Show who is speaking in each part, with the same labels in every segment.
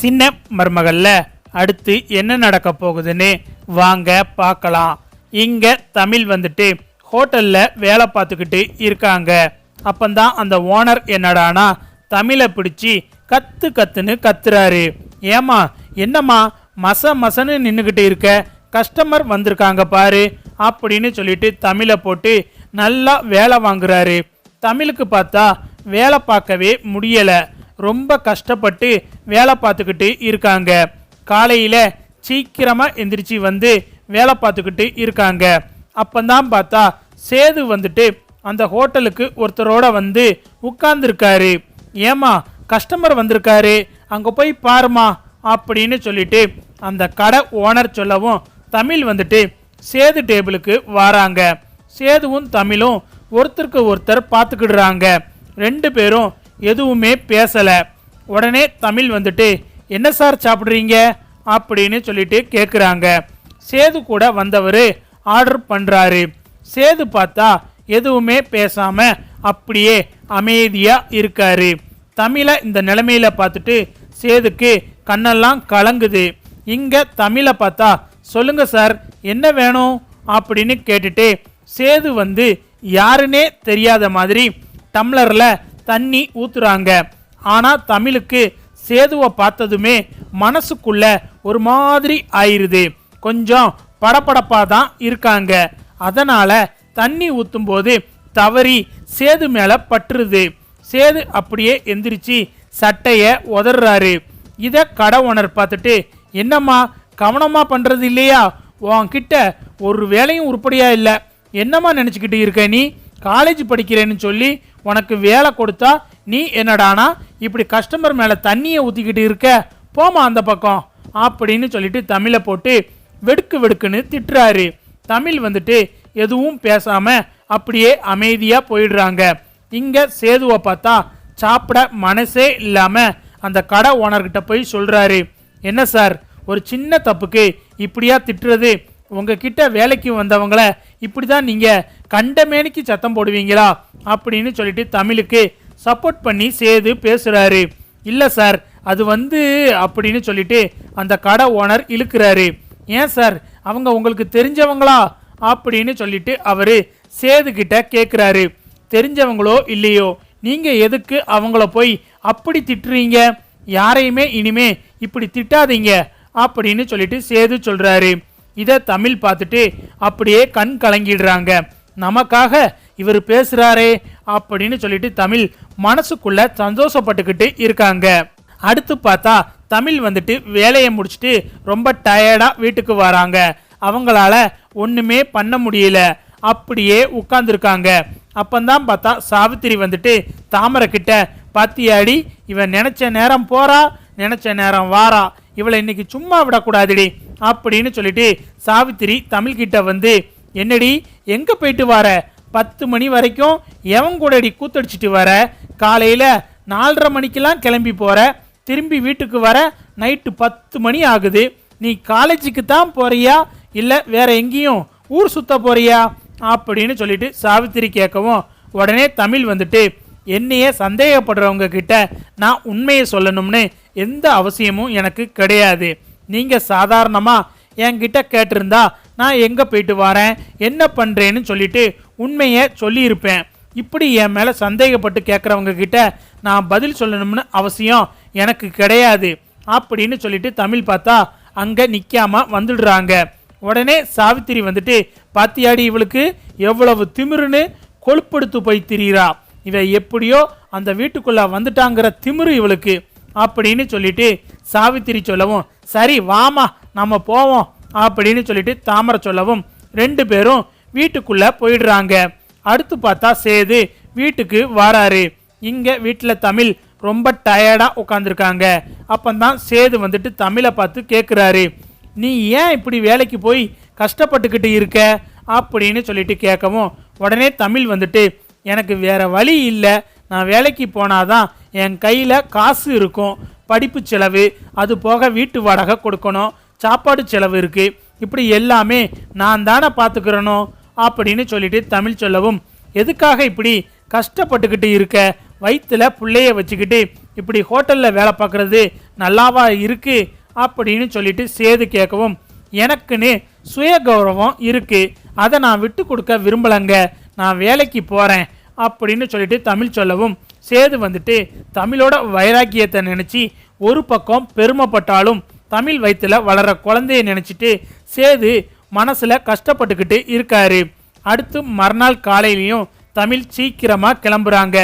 Speaker 1: சின்ன மருமகளில் அடுத்து என்ன நடக்க போகுதுன்னு வாங்க பார்க்கலாம். இங்க தமிழ் வந்துட்டு ஹோட்டல்ல வேலை பார்த்துக்கிட்டு இருக்காங்க. அப்பந்தான் அந்த ஓனர் என்னடானா தமிழை பிடிச்சி கத்து கத்துன்னு கத்துறாரு. ஏமா என்னம்மா மச மசன்னு நின்றுக்கிட்டு இருக்க? கஸ்டமர் வந்திருக்காங்க பாரு அப்படின்னு சொல்லிட்டு தமிழை போட்டு நல்லா வேலை வாங்குறாரு. தமிழுக்கு பார்த்தா வேலை பார்க்கவே முடியலை. ரொம்ப கஷ்டப்பட்டு வேலை பார்த்துக்கிட்டு இருக்காங்க. காலையில் சீக்கிரமாக எந்திரிச்சு வந்து வேலை பார்த்துக்கிட்டு இருக்காங்க. அப்பந்தான் பார்த்தா சேது வந்துட்டு அந்த ஹோட்டலுக்கு ஒருத்தரோட வந்து உட்கார்ந்துருக்காரு. ஏமா கஸ்டமர் வந்திருக்காரு. அங்கே போய் பாருமா அப்படின்னு சொல்லிட்டு அந்த கடை ஓனர் சொல்லவும் தமிழ் வந்துட்டு சேது டேபிளுக்கு வராங்க. சேதுவும் தமிழும் ஒருத்தருக்கு ஒருத்தர் பார்த்துக்கிடுறாங்க. ரெண்டு பேரும் எதுவுமே பேசலை. உடனே தமிழ் வந்துட்டு என்ன சார் சாப்பிட்றீங்க? அப்படின்னு சொல்லிட்டு கேட்குறாங்க சேது கூட வந்தவர் ஆர்டர் பண்ணுறாரு சேது பார்த்தா எதுவுமே பேசாமல் அப்படியே அமைதியாக இருக்காரு. தமிழை இந்த நிலைமையில் பார்த்துட்டு சேதுக்கு கண்ணெல்லாம் கலங்குது. இங்கே தமிழை பார்த்தா சொல்லுங்க சார் என்ன வேணும்? அப்படின்னு கேட்டுட்டு சேது வந்து யாருன்னே தெரியாத மாதிரி டம்ளரில் தண்ணி ஊத்துறாங்க. ஆனா தமிழுக்கு சேதுவை பார்த்ததுமே மனசுக்குள்ள ஒரு மாதிரி ஆயிருது. கொஞ்சம் படபடப்பா தான் இருக்காங்க. அதனால தண்ணி ஊற்றும் போது தவறி சேது மேல பட்டுருது. சேது அப்படியே எந்திரிச்சு சட்டைய உதறாரு இத கடை ஓனர் பார்த்துட்டு என்னம்மா கவனமா பண்றது இல்லையா? உன்கிட்ட ஒரு வேலையும் உருப்படியா இல்லை. என்னம்மா நினச்சிக்கிட்டு இருக்க நீ? காலேஜ் படிக்கிறேன்னு சொல்லி உனக்கு வேலை கொடுத்தா நீ என்னடானா இப்படி கஸ்டமர் மேலே தண்ணியை ஊற்றிக்கிட்டு இருக்க போமா அந்த பக்கம் அப்படின்னு சொல்லிட்டு தமிழை போட்டு வெடுக்கு வெடுக்குன்னு திட்டுறாரு. தமிழ் வந்துட்டு எதுவும் பேசாமல் அப்படியே அமைதியாக போயிடுறாங்க. இங்கே சேதுவை பார்த்தா சாப்பிட மனசே இல்லாமல் அந்த கடை ஓனர்கிட்ட போய் சொல்கிறாரு என்ன சார் ஒரு சின்ன தப்புக்கு இப்படியா திட்டுறது? உங்ககிட்ட வேலைக்கு வந்தவங்கள இப்படி தான் நீங்கள் கண்டமேனிக்கு சத்தம் போடுவீங்களா? அப்படின்னு சொல்லிட்டு தமிழுக்கு சப்போர்ட் பண்ணி சேது பேசுகிறாரு இல்லை சார் அது வந்து அப்படின்னு சொல்லிட்டு அந்த கடை ஓனர் இழுக்கிறாரு. ஏன் சார் அவங்க உங்களுக்கு தெரிஞ்சவங்களா? அப்படின்னு சொல்லிட்டு அவர் சேது கேட்குறாரு தெரிஞ்சவங்களோ இல்லையோ நீங்கள் எதுக்கு அவங்கள போய் அப்படி திட்டுறீங்க? யாரையுமே இனிமே இப்படி திட்டாதீங்க அப்படின்னு சொல்லிட்டு சேது சொல்கிறாரு இதை தமிழ் பார்த்துட்டு அப்படியே கண் கலங்கிடுறாங்க. நமக்காக இவர் பேசுகிறாரே அப்படின்னு சொல்லிட்டு தமிழ் மனசுக்குள்ள சந்தோஷப்பட்டுக்கிட்டு இருக்காங்க. அடுத்து பார்த்தா தமிழ் வந்துட்டு வேலையை முடிச்சுட்டு ரொம்ப டயர்டாக வீட்டுக்கு வராங்க. அவங்களால ஒன்றுமே பண்ண முடியல. அப்படியே உட்காந்துருக்காங்க அப்பந்தான் பார்த்தா சாவித்திரி வந்துட்டு தாமரை கிட்ட பாத்தியாடி இவன் நினச்ச நேரம் போறா நினச்ச நேரம் வாரா. இவளை இன்னைக்கு சும்மா விடக்கூடாதுடி. அப்படின்னு சொல்லிட்டு சாவித்திரி தமிழ்கிட்ட வந்து என்னடி எங்க போயிட்டு வர? பத்து மணி வரைக்கும் எவன் கூடடி கூத்தடிச்சிட்டு வர? காலையில் நாலரை மணிக்கெல்லாம் கிளம்பி போகிற திரும்பி வீட்டுக்கு வர. நைட்டு பத்து மணி ஆகுது. நீ காலேஜுக்கு தான் போறியா? இல்லை வேற எங்கேயும் ஊர் சுத்த போறியா? அப்படின்னு சொல்லிட்டு சாவித்திரி கேட்கவும் உடனே தமிழ் வந்துட்டு என்னையே சந்தேகப்படுறவங்க கிட்ட நான் உண்மையை சொல்லணும்னு எந்த அவசியமும் எனக்கு கிடையாது. நீங்கள் சாதாரணமாக என்கிட்ட கேட்டிருந்தா நான் எங்கே போயிட்டு வரேன் என்ன பண்ணுறேன்னு சொல்லிட்டு உண்மையை சொல்லியிருப்பேன். இப்படி என் மேலே சந்தேகப்பட்டு கேட்குறவங்க கிட்ட நான் பதில் சொல்லணும்னு அவசியம் எனக்கு கிடையாது அப்படின்னு சொல்லிட்டு தமிழ் பார்த்தா அங்கே நிற்காமல் வந்துடுறாங்க. உடனே சாவித்திரி வந்துட்டு பாத்தியாடி இவளுக்கு எவ்வளவு திமிருன்னு கொழுப்படுத்து போய் திரியிறா. இவ எப்படியோ அந்த வீட்டுக்குள்ளே வந்துட்டாங்கிற திமிரு இவளுக்கு. அப்படின்னு சொல்லிட்டு சாவித்திரி சொல்லவும் சரி வாமா நம்ம போவோம் அப்படின்னு சொல்லிட்டு தாமரை சொல்லவும். ரெண்டு பேரும் வீட்டுக்குள்ள போயிடுறாங்க. அடுத்து பார்த்தா சேது வீட்டுக்கு வராரு. இங்க வீட்டில் தமிழ் ரொம்ப டயர்டா உட்காந்துருக்காங்க அப்பந்தான் சேது வந்துட்டு தமிழை பார்த்து கேட்குறாரு நீ ஏன் இப்படி வேலைக்கு போய் கஷ்டப்பட்டுக்கிட்டு இருக்க? அப்படின்னு சொல்லிட்டு கேட்கவும் உடனே தமிழ் வந்துட்டு எனக்கு வேற வழி இல்லை. நான் வேலைக்கு போனாதான் என் கையில் காசு இருக்கும் படிப்பு செலவு அது போக வீட்டு வாடகை கொடுக்கணும் சாப்பாடு செலவு இருக்குது இப்படி எல்லாமே நான் தானே பார்த்துக்கிறனோ அப்படின்னு சொல்லிட்டு தமிழ் சொல்லவும் எதுக்காக இப்படி கஷ்டப்பட்டுக்கிட்டு இருக்க? வயிற்றில் பிள்ளைய வச்சுக்கிட்டு இப்படி ஹோட்டலில் வேலை பார்க்குறது நல்லாவா இருக்குது அப்படின்னு சொல்லிட்டு சேது கேட்கவும் எனக்குன்னு சுய கௌரவம் இருக்குது அதை நான் விட்டு கொடுக்க விரும்பலங்க. நான் வேலைக்கு போகிறேன் அப்படின்னு சொல்லிட்டு தமிழ் சொல்லவும் சேது வந்துட்டு தமிழோட வைராக்கியத்தை நினச்சி ஒரு பக்கம் பெருமைப்பட்டாலும் தமிழ் வயிற்றில் வளர குழந்தைய நினச்சிட்டு சேது மனசில் கஷ்டப்பட்டுக்கிட்டு இருக்காரு. அடுத்து மறுநாள் காலையிலையும் தமிழ் சீக்கிரமாக கிளம்புறாங்க.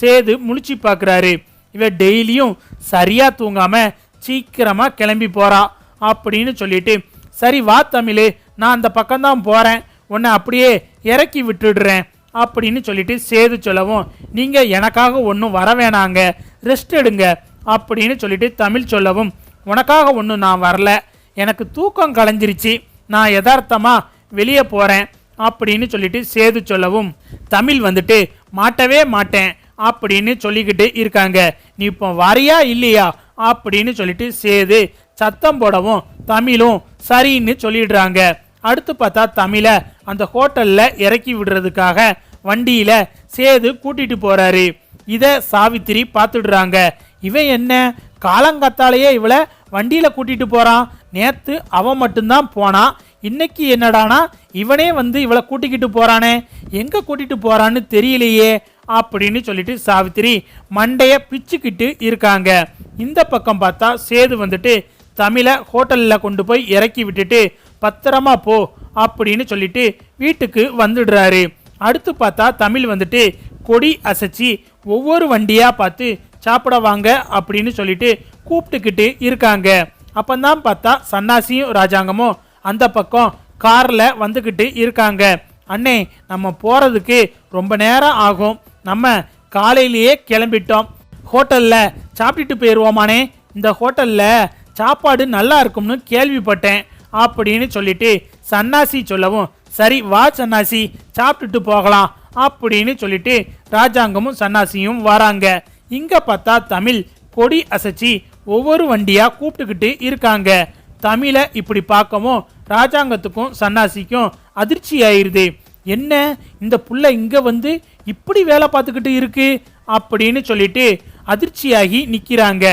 Speaker 1: சேது முழிச்சு பார்க்குறாரு இவ டெய்லியும் சரியாக தூங்காமல் சீக்கிரமாக கிளம்பி போகிறா அப்படின்னு சொல்லிட்டு சரி வா தமிழ் நான் அந்த பக்கம்தான் போகிறேன் உன்னை அப்படியே இறக்கி விட்டுடுறேன். அப்படின்னு சொல்லிட்டு சேது சொல்லவும் நீங்கள் எனக்காக ஒன்றும் வர வேணாங்க ரெஸ்ட் எடுங்க அப்படின்னு சொல்லிட்டு தமிழ் சொல்லவும் உனக்காக ஒன்றும் நான் வரல எனக்கு தூக்கம் கலைஞ்சிருச்சு நான் யதார்த்தமாக வெளியே போகிறேன் அப்படின்னு சொல்லிட்டு சேது சொல்லவும் தமிழ் வந்துட்டு மாட்டவே மாட்டேன் அப்படின்னு சொல்லிக்கிட்டு இருக்காங்க. நீ இப்போ வரியா இல்லையா? அப்படின்னு சொல்லிட்டு சேது சத்தம் போடவும் தமிழும் சரின்னு சொல்லிடுறாங்க. அடுத்து பார்த்தா தமிழை. அந்த ஹோட்டலில் இறக்கி விடுறதுக்காக வண்டியில் சேது கூட்டிட்டு போகிறாரு இதை சாவித்திரி பார்த்துடுறாங்க. இவன் என்ன? காலங்கத்தாலேயே இவளை வண்டியில் கூட்டிகிட்டு போகிறான் நேற்று அவன் மட்டும்தான் போனான் இன்னைக்கு என்னடானா? இவனே வந்து இவளை கூட்டிக்கிட்டு போகிறானே எங்கே கூட்டிகிட்டு போகிறான்னு தெரியலையே அப்படின்னு சொல்லிட்டு சாவித்திரி மண்டையை பிச்சுக்கிட்டு இருக்காங்க. இந்த பக்கம் பார்த்தா சேது வந்துட்டு தமிழை ஹோட்டலில் கொண்டு போய் இறக்கி விட்டுட்டு பத்திரமா போ அப்படின்னு சொல்லிட்டு வீட்டுக்கு வந்துடுறாரு. அடுத்து பார்த்தா தமிழ் வந்துட்டு கொடி அசைச்சி ஒவ்வொரு வண்டியாக பார்த்து சாப்பிட வாங்க அப்படின்னு சொல்லிட்டு கூப்பிட்டுக்கிட்டு இருக்காங்க. அப்பந்தான் பார்த்தா சன்னாசியும் ராஜாங்கமும் அந்த பக்கம் காரில் வந்துக்கிட்டு இருக்காங்க. அண்ணே நம்ம போகிறதுக்கு ரொம்ப நேரம் ஆகும். நம்ம காலையிலேயே கிளம்பிட்டோம். ஹோட்டலில் சாப்பிட்டுட்டு போயிடுவோமானே இந்த ஹோட்டலில் சாப்பாடு நல்லா இருக்கும்னு கேள்விப்பட்டேன். அப்படின்னு சொல்லிட்டு சன்னாசி சொல்லவும் சரி வா சன்னாசி சாப்பிட்டுட்டு போகலாம் அப்படின்னு சொல்லிட்டு ராஜாங்கமும் சன்னாசியும் வராங்க. இங்க பார்த்தா தமிழ் கொடி அசைச்சி ஒவ்வொரு வண்டியா கூப்பிட்டுக்கிட்டு இருக்காங்க. தமிழை இப்படி பார்க்கவும் ராஜாங்கத்துக்கும் சன்னாசிக்கும் அதிர்ச்சி ஆயிடுது என்ன இந்த புள்ள இங்க வந்து இப்படி வேலை பார்த்துக்கிட்டு இருக்கு? அப்படின்னு சொல்லிட்டு அதிர்ச்சியாகி நிற்கிறாங்க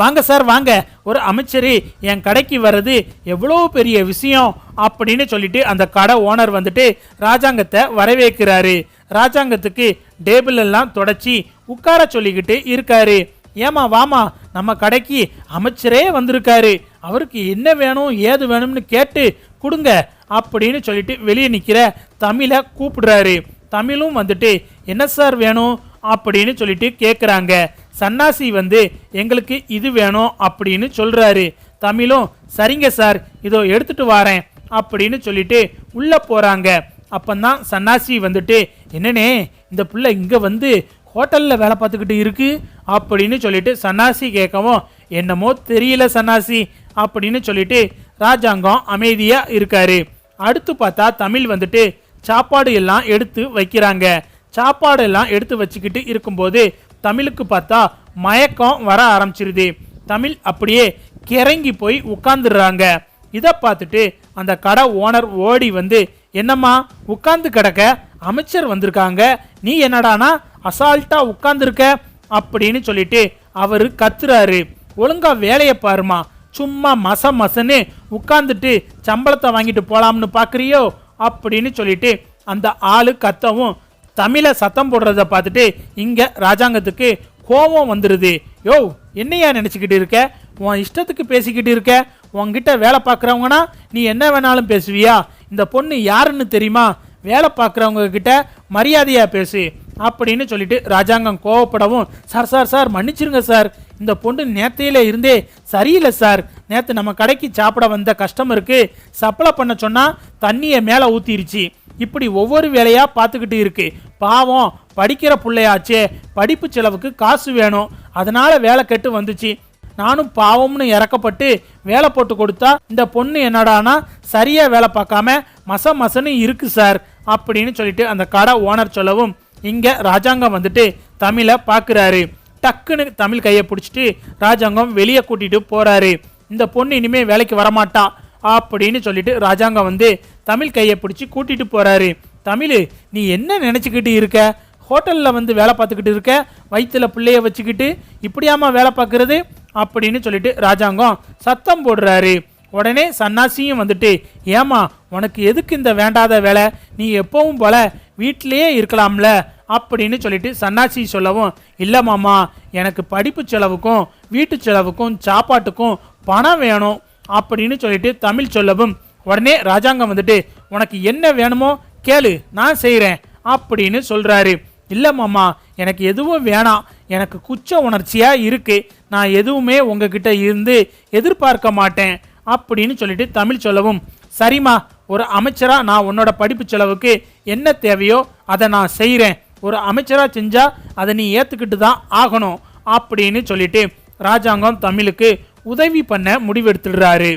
Speaker 1: வாங்க சார் வாங்க. ஒரு அமைச்சர் என் கடைக்கு வர்றது எவ்வளோ பெரிய விஷயம் அப்படின்னு சொல்லிட்டு அந்த கடை ஓனர் வந்துட்டு ராஜாங்கத்தை வரவேற்கிறாரு. ராஜாங்கத்துக்கு டேபிள் எல்லாம் தொடச்சி உட்கார சொல்லிக்கிட்டு இருக்காரு. ஏமா வாமா நம்ம கடைக்கு அமைச்சரே வந்திருக்காரு. அவருக்கு என்ன வேணும் ஏது வேணும்னு கேட்டு கொடுங்க அப்படின்னு சொல்லிட்டு வெளியே நிற்கிற தமிழை கூப்பிடுறாரு. தமிழும் வந்துட்டு என்ன சார் வேணும்? அப்படின்னு சொல்லிட்டு கேட்குறாங்க சன்னாசி வந்து எங்களுக்கு இது வேணும் அப்படின்னு சொல்கிறாரு தமிழும் சரிங்க சார் இதோ எடுத்துட்டு வாரேன் அப்படின்னு சொல்லிட்டு உள்ளே போகிறாங்க அப்பந்தான் சன்னாசி வந்துட்டு என்னனே இந்த புள்ள இங்கே வந்து ஹோட்டலில் வேலை பார்த்துக்கிட்டு இருக்குது அப்படின்னு சொல்லிட்டு சன்னாசி கேட்கவும் என்னமோ தெரியல சன்னாசி அப்படின்னு சொல்லிட்டு ராஜாங்கம் அமைதியாக இருக்காரு. அடுத்து பார்த்தா தமிழ் வந்துட்டு சாப்பாடு எல்லாம் எடுத்து வைக்கிறாங்க. சாப்பாடு எல்லாம் எடுத்து வச்சுக்கிட்டு இருக்கும்போது தமிழுக்கு பார்த்தா மயக்கம் வர ஆரம்பிச்சிருது. தமிழ் அப்படியே கிறங்கி போய் உட்காந்துடுறாங்க இதை பார்த்துட்டு அந்த கடை ஓனர் ஓடி வந்து என்னம்மா உட்காந்து கிடக்க? அமைச்சர் வந்திருக்காங்க. நீ என்னடானா அசால்ட்டா உட்காந்துருக்க அப்படின்னு சொல்லிட்டு அவர் கத்துறாரு. ஒழுங்கா வேலையை பாருமா சும்மா மச மசன்னு உட்காந்துட்டு சம்பளத்தை வாங்கிட்டு போலாம்னு பார்க்குறியோ அப்படின்னு சொல்லிட்டு அந்த ஆளு கத்தவும் தமிழை சத்தம் போடுறத பார்த்துட்டு இங்கே ராஜாங்கத்துக்கு கோபம் வந்துடுது யோ என்னையா நினச்சிக்கிட்டு இருக்க? உன் இஷ்டத்துக்கு பேசிக்கிட்டு இருக்க? உன்கிட்ட வேலை பார்க்குறவங்கன்னா நீ என்ன வேணாலும் பேசுவியா? இந்த பொண்ணு யாருன்னு தெரியுமா? வேலை பார்க்குறவங்க கிட்ட மரியாதையாக பேசு அப்படின்னு சொல்லிட்டு ராஜாங்கம் கோவப்படவும் சார் சார் சார் மன்னிச்சிருங்க சார். இந்த பொண்ணு நேத்தையில் இருந்தே சரியில்லை சார். நேற்று நம்ம கடைக்கு சாப்பிட வந்த கஸ்டமருக்கு சப்ளை பண்ண சொன்னால் தண்ணியை மேலே ஊற்றிருச்சு இப்படி ஒவ்வொரு வேலையாக பார்த்துக்கிட்டு இருக்கு. பாவம் படிக்கிற பிள்ளையாச்சே படிப்பு செலவுக்கு காசு வேணும். அதனால் வேலை கெட்டு வந்துச்சு. நானும் பாவம்னு இறக்கப்பட்டு வேலை போட்டு கொடுத்தா இந்த பொண்ணு என்னடானா சரியாக வேலை பார்க்காம மச மசன்னு இருக்கு சார் அப்படின்னு சொல்லிட்டு அந்த கடை ஓனர் சொல்லவும் இங்கே ராஜாங்கம் வந்துட்டு தமிழை பார்க்குறாரு. டக்குன்னு தமிழ் கையை பிடிச்சிட்டு ராஜாங்கம் வெளியே கூட்டிட்டு போறாரு. இந்த பொண்ணு இனிமே வேலைக்கு வரமாட்டா. அப்படின்னு சொல்லிட்டு ராஜாங்கம் வந்து தமிழ் கையை பிடிச்சி கூட்டிட்டு போறாரு. தமிழ் நீ என்ன நினச்சிக்கிட்டு இருக்க? ஹோட்டலில் வந்து வேலை பார்த்துக்கிட்டு இருக்க? வயிற்றுல பிள்ளைய வச்சுக்கிட்டு இப்படியாம்மா வேலை பார்க்குறது? அப்படின்னு சொல்லிட்டு ராஜாங்கம் சத்தம் போடுறாரு. உடனே சன்னாசியும் வந்துட்டு ஏமா உனக்கு எதுக்கு இந்த வேண்டாத வேலை? நீ எப்பவும் போல வீட்டிலேயே இருக்கலாம்ல? அப்படின்னு சொல்லிட்டு சன்னாசி சொல்லவும் இல்லை மாமா எனக்கு படிப்பு செலவுக்கும் வீட்டு செலவுக்கும் சாப்பாட்டுக்கும் பணம் வேணும். அப்படின்னு சொல்லிட்டு தமிழ் சொல்லவும் உடனே ராஜாங்கம் வந்துட்டு உனக்கு என்ன வேணுமோ கேளு நான் செய்கிறேன் அப்படின்னு சொல்கிறாரு இல்லை மாமா எனக்கு எதுவும் வேணாம். எனக்கு குச்ச உணர்ச்சியாக இருக்குது நான் எதுவுமே உங்ககிட்ட இருந்து எதிர்பார்க்க மாட்டேன் அப்படின்னு சொல்லிட்டு தமிழ் சொல்லவும் சரிம்மா ஒரு அமைச்சராக நான் உன்னோட படிப்பு செலவுக்கு என்ன தேவையோ அதை நான் செய்கிறேன் ஒரு அமைச்சராக செஞ்சால் அதை நீ ஏற்றுக்கிட்டு தான் ஆகணும் அப்படின்னு சொல்லிட்டு ராஜாங்கம் தமிழுக்கு உதவி பண்ண முடிவெடுத்துடுறாரு.